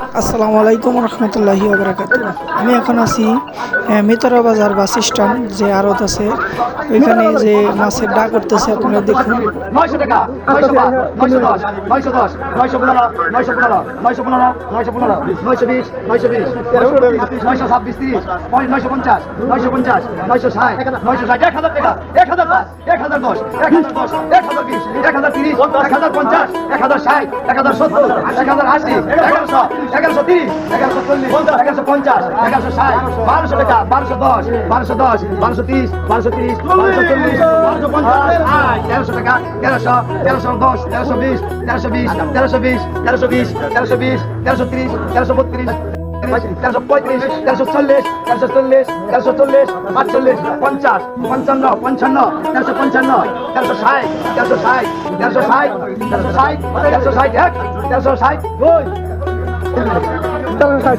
আসসালামু আলাইকুম রহমতুল্লাহি ওবরাকাত আমি এখন আছি মিতরা বাজার বাস স্ট্যান্ড যে আড়ত আছে ওইখানে যে মাছের ডাক করতেছে আপনারা দেখুন এক হাজার এক হাজার এক হাজার এক হাজার এক হাজার এক হাজার এক হাজার এক হাজার ষাট এক হাজার সত্তর এক হাজার আশি এগারোশো এগারোশো তিরিশ, এগারোশো চল্লিশ এগারোশো পঞ্চাশ, এগারোশো ষাট, বারোশো টাকা বারোশো দশ বারোশো দশ, বারোশো তিরিশ বারোশো তিরিশ, বারোশো চল্লিশ, বারোশো পঞ্চাশ তেরোশো টাকা তেরোশো তেরোশো দশ, তেরোশো বিশ তেরোশো বিশ তেরোশো বিশ তেরোশো বিশ তেরোশো বিশ, তেরোশো তিরিশ, তেরোশো বত্রিশ, তেরোশো পঁয়ত্রিশ, তেরোশো চল্লিশ তেরোশো চল্লিশ তেরোশো চল্লিশ, পাঁচচল্লিশ, পঞ্চাশ, পঞ্চান্ন পঞ্চান্ন, তেরোশো পঞ্চান্ন, তেরোশো ষাট তেরোশো ষাট তেরোশো ষাট তেরোশো ষাট তেরোশো ষাট, এক, তেরোশো ষাট, দুই ষাট